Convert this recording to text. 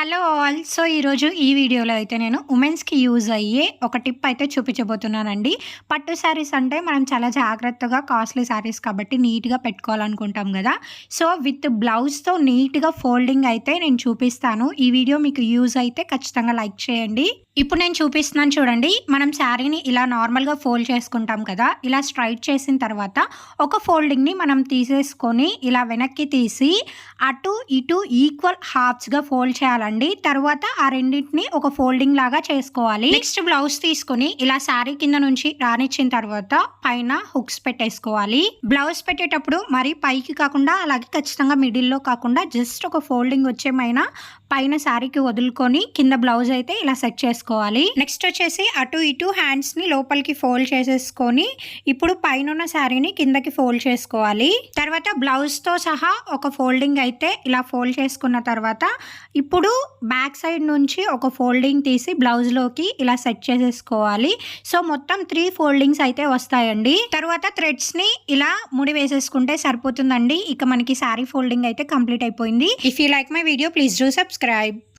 Hello all. So ఈరోజు ఈ వీడియోలో అయితే నేను ఉమెన్స్కి యూజ్ అయ్యే ఒక టిప్ అయితే చూపించబోతున్నానండి. పట్టు శారీస్ అంటే మనం చాలా జాగ్రత్తగా కాస్ట్లీ శారీస్ కాబట్టి నీట్గా పెట్టుకోవాలనుకుంటాం కదా. సో విత్ బ్లౌజ్తో నీట్గా ఫోల్డింగ్ అయితే నేను చూపిస్తాను. ఈ వీడియో మీకు యూజ్ అయితే ఖచ్చితంగా లైక్ చేయండి. ఇప్పుడు నేను చూపిస్తున్నాను చూడండి. మనం శారీని ఇలా నార్మల్గా ఫోల్డ్ చేసుకుంటాం కదా. ఇలా స్ట్రైట్ చేసిన తర్వాత ఒక ఫోల్డింగ్ని మనం తీసేసుకొని ఇలా వెనక్కి తీసి అటు ఇటు ఈక్వల్ హాఫ్స్గా ఫోల్డ్ చేయాలండి. తర్వాత ఆ రెండింటిని ఒక ఫోల్డింగ్ లాగా చేసుకోవాలి. నెక్స్ట్ బ్లౌజ్ తీసుకొని ఇలా శారీ కింద నుంచి రానిచ్చిన తర్వాత పైన హుక్స్ పెట్టేసుకోవాలి. బ్లౌజ్ పెట్టేటప్పుడు మరి పైకి కాకుండా అలాగే ఖచ్చితంగా మిడిల్లో కాకుండా జస్ట్ ఒక ఫోల్డింగ్ వచ్చేమైనా పైన శారీకి వదులుకొని కింద బ్లౌజ్ అయితే ఇలా సెట్ చేసుకోవాలి. నెక్స్ట్ వచ్చేసి అటు ఇటు హ్యాండ్స్ని లోపలికి ఫోల్డ్ చేసేసుకొని ఇప్పుడు పైన ఉన్న శారీని కిందకి ఫోల్డ్ చేసుకోవాలి. తర్వాత బ్లౌజ్తో సహా ఒక ఫోల్డింగ్ అయితే ఇలా ఫోల్డ్ చేసుకున్న తర్వాత ఇప్పుడు బ్యాక్ సైడ్ నుంచి ఒక ఫోల్డింగ్ తీసి బ్లౌజ్లోకి ఇలా సెట్ చేసేసుకోవాలి. సో మొత్తం త్రీ ఫోల్డింగ్స్ అయితే వస్తాయండి. తర్వాత థ్రెడ్స్ని ఇలా ముడి వేసేసుకుంటే సరిపోతుందండి. ఇక మనకి శారీ ఫోల్డింగ్ అయితే కంప్లీట్ అయిపోయింది. If you like my video please do subscribe